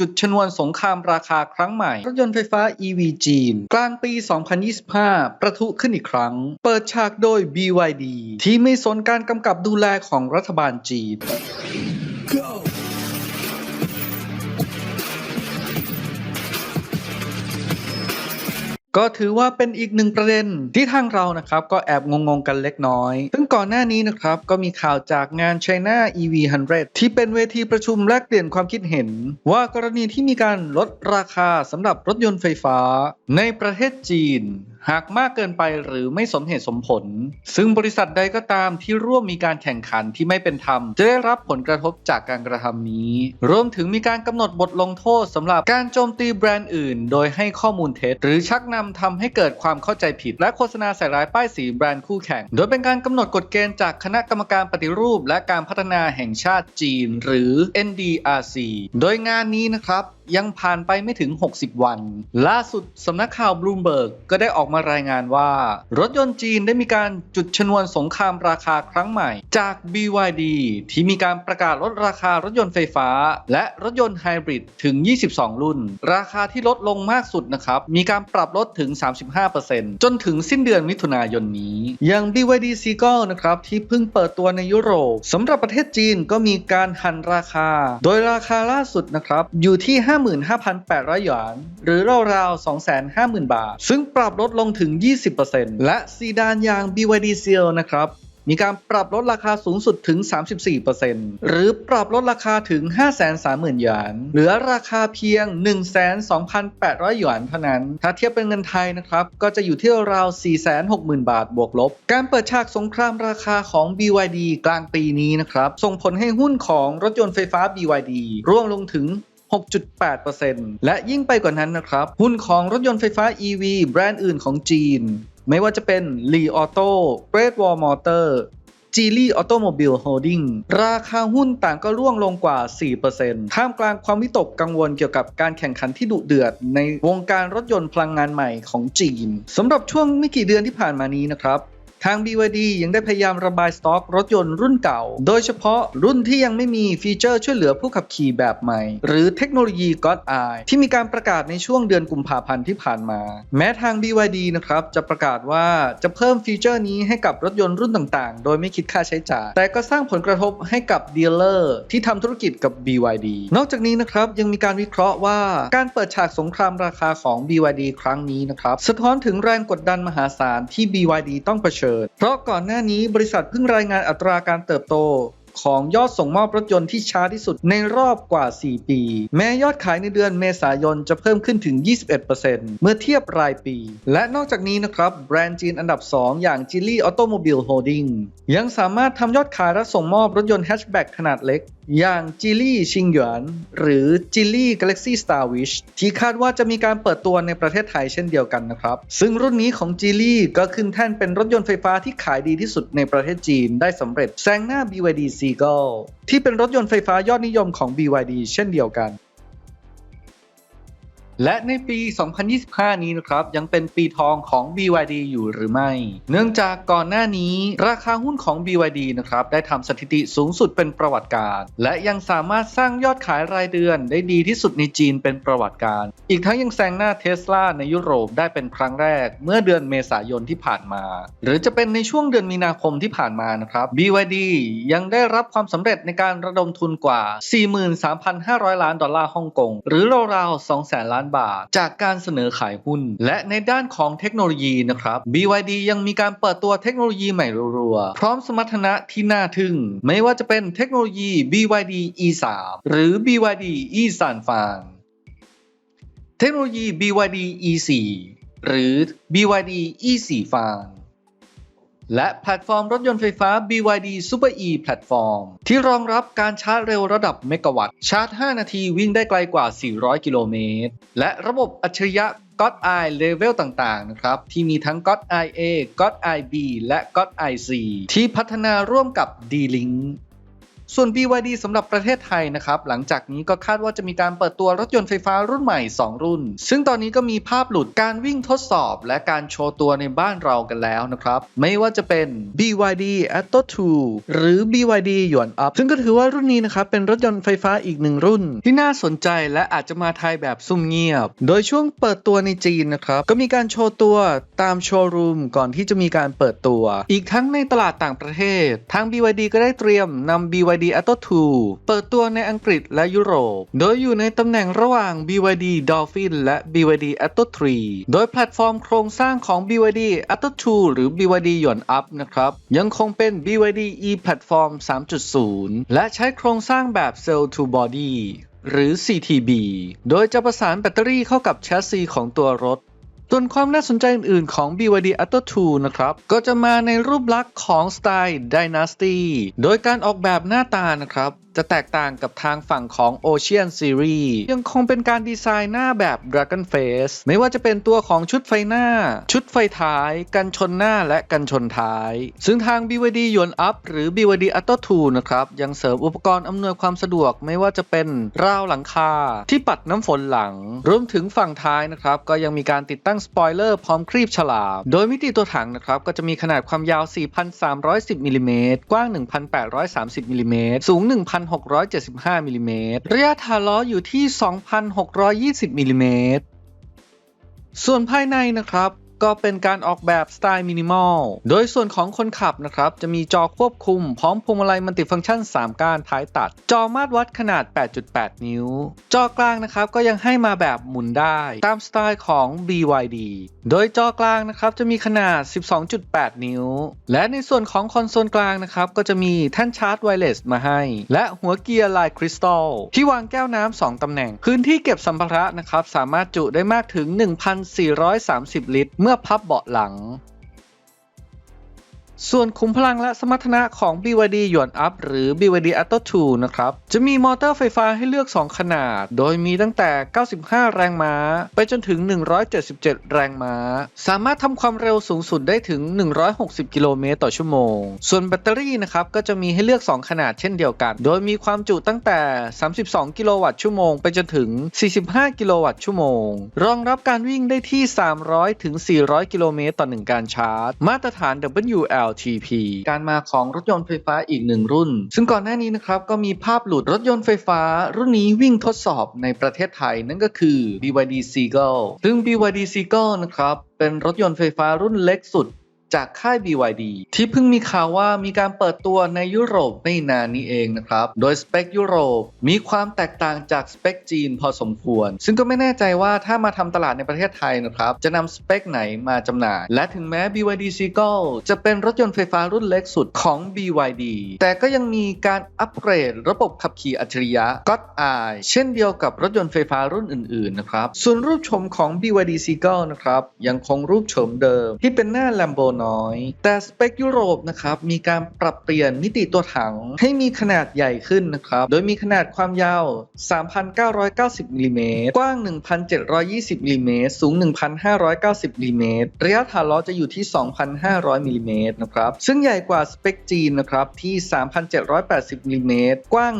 จุดชนวนสงครามราคาครั้งใหม่ รถยนต์ไฟฟ้า EV จีน กลางปี 2025 ประทุขึ้นอีกครั้ง เปิดฉากโดย BYD ที่ไม่สนการกำกับดูแลของรัฐบาลจีน ก็ถือว่าเป็นอีกหนึ่งประเด็นที่ทางเรานะครับก็แอบงงๆกันเล็กน้อย ซึ่งก่อนหน้านี้นะครับก็มีข่าวจากงาน China EV 100 ที่เป็นเวทีประชุมแลกเปลี่ยนความคิดเห็น ว่ากรณีที่มีการลดราคาสำหรับรถยนต์ไฟฟ้าในประเทศจีน หากมากเกินไปหรือไม่สมเหตุสมผล ซึ่งบริษัทใดก็ตามที่ร่วมมีการแข่งขันที่ไม่เป็นธรรม จะได้รับผลกระทบจากการกระทำนี้ รวมถึงมีการกำหนดบทลงโทษสำหรับการโจมตีแบรนด์อื่น โดยให้ข้อมูลเท็จ หรือชักนำทำให้เกิดความเข้าใจผิด และโฆษณาใส่ร้ายป้ายสีแบรนด์คู่แข่ง โดยเป็นการกำหนดกฎเกณฑ์จากคณะกรรมการปฏิรูป และการพัฒนาแห่งชาติจีน หรือ NDRC โดยงานนี้นะครับยังผ่านไปไม่ถึง 60 วัน ล่าสุดสำนักข่าวบลูมเบิร์กก็ได้ออกมารายงานว่า รถยนต์จีนได้มีการจุดชนวนสงครามราคาครั้งใหม่จาก BYD ที่มีการประกาศลดราคารถยนต์ไฟฟ้า และรถยนต์ไฮบริดถึง 22 รุ่น ราคาที่ลดลงมากสุดนะครับ มีการปรับลดถึง 35%จนถึงสิ้นเดือนมิถุนายนนี้ อย่าง BYD s e a g u l นะครับที่เพิ่งเปิดตัวในยุโรปสำหรับประเทศจีนก็มีการหันราคา โดยราคาล่าสุดนะครับอยู่ที่55,800 หยวน หรือราวๆ 250,000 บาท ซึ่งปรับลดลงถึง 20%และซีดานยาง BYD Seal นะครับมีการปรับลดราคาสูงสุดถึง 34%หรือปรับลดราคาถึง 530,000 หยวน เหลือราคาเพียง 12,800 หยวนเท่านั้น ถ้าเทียบเป็นเงินไทยนะครับ ก็จะอยู่ที่ราว 460,000 บาทบวกลบ การเปิดฉากสงครามราคาของ BYD กลางปีนี้นะครับ ส่งผลให้หุ้นของรถยนต์ไฟฟ้า BYD ร่วงลงถึง 6.8%และยิ่งไปกว่านั้นนะครับ หุ้นของรถยนต์ไฟฟ้า EV แบรนด์อื่นของจีน ไม่ว่าจะเป็น Li Auto, Great Wall Motor, Geely Automobile Holding ราคาหุ้นต่างก็ร่วงลงกว่า 4%ท่ามกลางความวิตกกังวลเกี่ยวกับการแข่งขันที่ดุเดือด ในวงการรถยนต์พลังงานใหม่ของจีนสำหรับช่วงไม่กี่เดือนที่ผ่านมานี้นะครับ ทาง BYD ยังได้พยายามระบายสต็อกรถยนต์รุ่นเก่า โดยเฉพาะรุ่นที่ยังไม่มีฟีเจอร์ช่วยเหลือผู้ขับขี่แบบใหม่ หรือเทคโนโลยี God Eye ที่มีการประกาศในช่วงเดือนกุมภาพันธ์ที่ผ่านมา แม้ทาง BYD นะครับจะประกาศว่าจะเพิ่มฟีเจอร์นี้ให้กับรถยนต์รุ่นต่างๆ โดยไม่คิดค่าใช้จ่าย แต่ก็สร้างผลกระทบให้กับดีลเลอร์ที่ทำธุรกิจกับ BYD นอกจากนี้นะครับยังมีการวิเคราะห์ว่าการเปิดฉากสงครามราคาของ BYD ครั้งนี้นะครับสะท้อนถึงแรงกดดันมหาศาลที่ BYD ต้องเผชิญเพราะก่อนหน้านี้บริษัทเพิ่งรายงานอัตราการเติบโต ของยอดส่งมอบรถยนต์ที่ช้าที่สุดในรอบกว่า 4 ปี แม้ยอดขายในเดือนเมษายนจะเพิ่มขึ้นถึง 21%เมื่อเทียบรายปี และนอกจากนี้นะครับ แบรนด์จีนอันดับ 2 อย่าง Geely Automobile Holding ยังสามารถทำยอดขายและส่งมอบรถยนต์แฮชแบ็กขนาดเล็ก อย่าง Geely ชิงหยวนหรือ Geely Galaxy Star Wish ที่คาดว่าจะมีการเปิดตัวในประเทศไทยเช่นเดียวกันนะครับ ซึ่งรุ่นนี้ของ Geely ก็ขึ้นแท่นเป็นรถยนต์ไฟฟ้าที่ขายดีที่สุดในประเทศจีนได้สำเร็จแซงหน้า BYD Seagull ที่เป็นรถยนต์ไฟฟ้ายอดนิยมของ BYD เช่นเดียวกัน และในปี 2025 นี้นะครับ ยังเป็นปีทองของ BYD อยู่หรือไม่ เนื่องจากก่อนหน้านี้ ราคาหุ้นของ BYD นะครับ ได้ทำสถิติสูงสุดเป็นประวัติการ และยังสามารถสร้างยอดขายรายเดือนได้ดีที่สุดในจีนเป็นประวัติการ อีกทั้งยังแซงหน้าเทสลาในยุโรปได้เป็นครั้งแรก เมื่อเดือนเมษายนที่ผ่านมา หรือจะเป็นในช่วงเดือนมีนาคมที่ผ่านมานะครับ BYD ยังได้รับความสำเร็จในการระดมทุนกว่า 43,500 ล้านดอลลาร์ฮ่องกงหรือราวๆ2แสนล้านานบาท จากการเสนอขายหุ้น และในด้านของเทคโนโลยีนะครับ BYD ยังมีการเปิดตัวเทคโนโลยีใหม่รัวๆ พร้อมสมรรถนะที่น่าทึ่ง ไม่ว่าจะเป็นเทคโนโลยี BYD E3 หรือ BYD e s a n f a n เทคโนโลยี BYD E4 หรือ BYD E4 f a n และแพลตฟอร์มรถยนต์ไฟฟ้า BYD Super E Platform ที่รองรับการชาร์จเร็วระดับเมกะวัตต์ชาร์จ 5 นาทีวิ่งได้ไกลกว่า 400 กิโลเมตร และระบบอัจฉริยะ God Eye Level ต่าง ๆ นะครับ ที่มีทั้ง God Eye A God Eye B และ God Eye C ที่พัฒนาร่วมกับ D-Link ส่วน BYD สำหรับประเทศไทยนะครับ หลังจากนี้ก็คาดว่าจะมีการเปิดตัวรถยนต์ไฟฟ้ารุ่นใหม่ 2 รุ่น ซึ่งตอนนี้ก็มีภาพหลุดการวิ่งทดสอบ และการโชว์ตัวในบ้านเรากันแล้วนะครับ ไม่ว่าจะเป็น BYD Atto 2 หรือ BYD หยวนอัพซึ่งก็ถือว่ารุ่นนี้นะครับเป็นรถยนต์ไฟฟ้าอีกหนึ่งรุ่น ที่น่าสนใจและอาจจะมาไทยแบบซุ่มเงียบ โดยช่วงเปิดตัวในจีนนะครับก็มีการโชว์ตัวตามโชว์รูมก่อนที่จะมีการเปิดตัว อีกทั้งในตลาดต่างประเทศทาง BYD ก็ได้เตรียมนำ BYD Atto 2 เปิดตัวในอังกฤษและยุโรป โดยอยู่ในตำแหน่งระหว่าง BYD Dolphin และ BYD Atto 3 โดยแพลตฟอร์มโครงสร้างของ BYD Atto 2 หรือ BYD หยวนอัพนะครับ ยังคงเป็น BYD e Platform 3.0 และใช้โครงสร้างแบบ Cell to Body หรือ CTB โดยจะประสานแบตเตอรี่เข้ากับแชสซีของตัวรถ ส่วนความน่าสนใจอื่นๆของ BYD Atto 2 นะครับ ก็จะมาในรูปลักษณ์ของสไตล์ Dynasty โดยการออกแบบหน้าตานะครับ จะแตกต่างกับทางฝั่งของ Ocean Series ยังคงเป็นการดีไซน์หน้าแบบ Dragon Face ไม่ว่าจะเป็นตัวของชุดไฟหน้า ชุดไฟท้าย กันชนหน้าและกันชนท้าย ซึ่งทาง BYD ยวนอัพหรือ BYD Atto 2 นะครับ ยังเสริมอุปกรณ์อำนวยความสะดวกไม่ว่าจะเป็นราวหลังคาที่ปัดน้ำฝนหลัง รวมถึงฝั่งท้ายนะครับก็ยังมีการติดตั้งสปอยเลอร์พร้อมครีบฉลาม โดยมิติตัวถังนะครับก็จะมีขนาดความยาว 4,310มิลลิเมตรกว้าง 1,830มิลลิเมตรสูง 1,675มิลลิเมตรระยะฐานล้ออยู่ที่ 2,620มิลลิเมตรส่วนภายในนะครับ ก็เป็นการออกแบบสไตล์มินิมอล โดยส่วนของคนขับนะครับ จะมีจอควบคุมพร้อมพวงมาลัยมัลติฟังก์ชัน 3ก้านท้ายตัด จอมาตรวัดขนาด 8.8 นิ้ว จอกลางนะครับก็ยังให้มาแบบหมุนได้ ตามสไตล์ของ BYD โดยจอกลางนะครับจะมีขนาด 12.8 นิ้ว และในส่วนของคอนโซลกลางนะครับก็จะมีแท่นชาร์จไวเลสมาให้ และหัวเกียร์ลายคริสตัลที่วางแก้วน้ำ 2 ตำแหน่ง พื้นที่เก็บสัมภาระนะครับสามารถจุได้มากถึง 1,430 ลิตร เมื่อพับเบาะหลัง ส่วนขุมพลังและสมรรถนะของ BYD หยวนอัพหรือ BYD Atto 2 นะครับ จะมีมอเตอร์ไฟฟ้าให้เลือก 2 ขนาด โดยมีตั้งแต่ 95 แรงม้า ไปจนถึง 177 แรงม้า สามารถทำความเร็วสูงสุดได้ถึง 160 กิโลเมตรต่อชั่วโมง ส่วนแบตเตอรี่นะครับ ก็จะมีให้เลือก 2 ขนาดเช่นเดียวกัน โดยมีความจุตั้งแต่ 32 กิโลวัตต์ชั่วโมง ไปจนถึง 45 กิโลวัตต์ชั่วโมง รองรับการวิ่งได้ที่ 300 ถึง 400 กิโลเมตรต่อ 1 การชาร์จ มาตรฐาน LTP การมาของรถยนต์ไฟฟ้าอีกหนึ่งรุ่น ซึ่งก่อนหน้านี้นะครับก็มีภาพหลุดรถยนต์ไฟฟ้า รุ่นนี้วิ่งทดสอบในประเทศไทยนั่นก็คือ BYD Seagull ซึ่ง BYD Seagull นะครับเป็นรถยนต์ไฟฟ้ารุ่นเล็กสุด จากค่าย BYD ที่เพิ่งมีข่าวว่ามีการเปิดตัวในยุโรปไม่นานนี้เองนะครับ โดยสเปคยุโรปมีความแตกต่างจากสเปคจีนพอสมควร ซึ่งก็ไม่แน่ใจว่าถ้ามาทำตลาดในประเทศไทยนะครับ จะนำสเปคไหนมาจำหน่าย และถึงแม้ BYD Seagull จะเป็นรถยนต์ไฟฟ้ารุ่นเล็กสุดของ BYD แต่ก็ยังมีการอัปเกรดระบบขับขี่อัจฉริยะ God Eye เช่นเดียวกับรถยนต์ไฟฟ้ารุ่นอื่นๆนะครับส่วนรูปชมของ BYD Seagull นะครับยังคงรูปโฉมเดิมที่เป็นหน้า Lambo น้อย แต่สเปคยุโรปนะครับมีการปรับเปลี่ยนมิติตัวถังให้มีขนาดใหญ่ขึ้นนะครับโดยมีขนาดความยาว 3,990มิลลิเมตรกว้าง 1,720มิลลิเมตรสูง 1,590มิลลิเมตรระยะฐานล้อจะอยู่ที่ 2,500มิลลิเมตรนะครับซึ่งใหญ่กว่าสเปคจีนนะครับที่ 3,780มิลลิเมตรกว้าง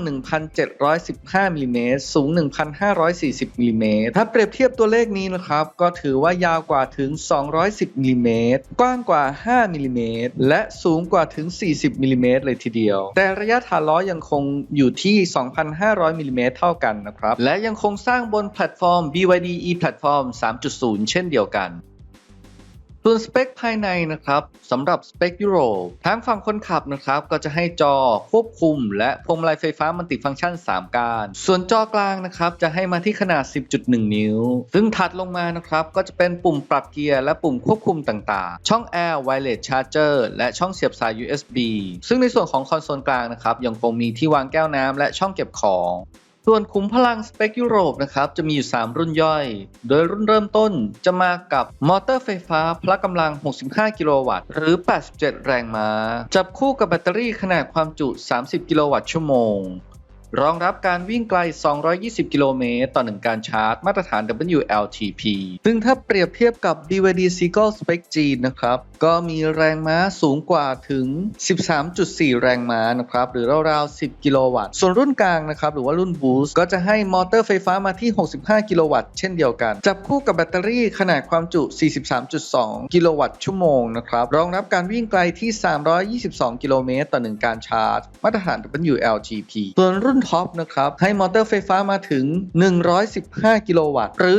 1,715มิลลิเมตรสูง 1,540มิลลิเมตรถ้าเปรียบเทียบตัวเลขนี้นะครับก็ถือว่ายาวกว่าถึง 210มิลลิเมตรกว้างกว่า5มิลลิเมตรและสูงกว่าถึง 40มิลลิเมตรเลยทีเดียว แต่ระยะฐานล้อยังคงอยู่ที่ 2,500มิลลิเมตรเท่ากันนะครับ และยังคงสร้างบนแพลตฟอร์ม BYD e Platform 3.0 เช่นเดียวกัน ส่วนสเปคภายในนะครับสำหรับสเปคยุโรปทางฝั่งคนขับนะครับก็จะให้จอควบคุม และพวงมาลัยไฟฟ้ามัลติฟังก์ชัน 3 การ ส่วนจอกลางนะครับจะให้มาที่ขนาด 10.1 นิ้ว ซึ่งถัดลงมานะครับก็จะเป็นปุ่มปรับเกียร์และปุ่มควบคุมต่างๆ ช่อง Air Wireless Charger และช่องเสียบสาย USB ซึ่งในส่วนของคอนโซลกลางนะครับยังคงมีที่วางแก้วน้ำและช่องเก็บของ ส่วนขุมพลังสเปคยุโรปนะครับจะมีอยู่ 3 รุ่นย่อย โดยรุ่นเริ่มต้นจะมากับมอเตอร์ไฟฟ้าพละกำลัง 65 กิโลวัตต์หรือ 87 แรงม้า จับคู่กับแบตเตอรี่ขนาดความจุ 30 กิโลวัตต์ชั่วโมง รองรับการวิ่งไกล 220 กิโลเมตร ต่อ 1 การชาร์จ มาตรฐาน WLTP ซึ่งถ้าเปรียบเทียบกับ BYD Seagull Spec G นะครับ ก็มีแรงม้าสูงกว่าถึง 13.4 แรงม้านะครับ หรือราวๆ 10 กิโลวัตต์ ส่วนรุ่นกลางนะครับ หรือว่ารุ่น Boost ก็จะให้มอเตอร์ไฟฟ้ามาที่ 65 กิโลวัตต์เช่นเดียวกัน จับคู่กับแบตเตอรี่ขนาดความจุ 43.2 กิโลวัตต์ชั่วโมงนะครับ รองรับการวิ่งไกลที่ 322 กิโลเมตร ต่อ 1 การชาร์จ มาตรฐาน WLTP ส่วนรุ่นท็อปนะครับ ให้มอเตอร์ไฟฟ้ามาถึง 115 กิโลวัตต์ หรือ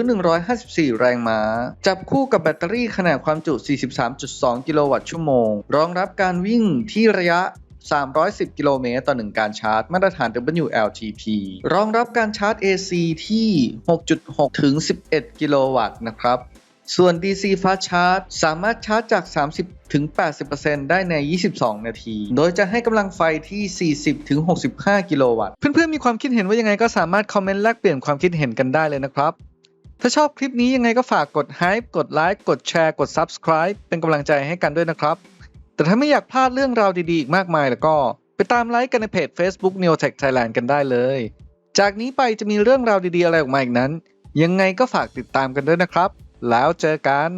154 แรงม้า จับคู่กับแบตเตอรี่ขนาดความจุ 43.2 กิโลวัตต์ชั่วโมง รองรับการวิ่งที่ระยะ310 กิโลเมตรต่อ 1 การชาร์จ มาตรฐาน WLTP รองรับการชาร์จ AC ที่ 6.6 ถึง 11 กิโลวัตต์นะครับ ส่วน DC Fast Charge สามารถชาร์จจาก 30ถึง80%ได้ใน 22 นาที โดยจะให้กำลังไฟที่ 40ถึง65 กิโลวัตต์ เพื่อนๆ มีความคิดเห็นว่ายังไงก็สามารถคอมเมนต์แลกเปลี่ยนความคิดเห็นกันได้เลยนะครับ ถ้าชอบคลิปนี้ยังไงก็ฝากกด Hype กดไลค์กดแชร์กด Subscribe เป็นกำลังใจให้กันด้วยนะครับ แต่ถ้าไม่อยากพลาดเรื่องราวดีๆ อีกมากมายแล้วก็ ไปตามไลค์กันในเพจ Facebook Neotech Thailand กันได้เลย จากนี้ไปจะมีเรื่องราวดีๆ อะไรออกมาอีกนั้น ยังไงก็ฝากติดตามกันด้วยนะครับ แล้วเจอกัน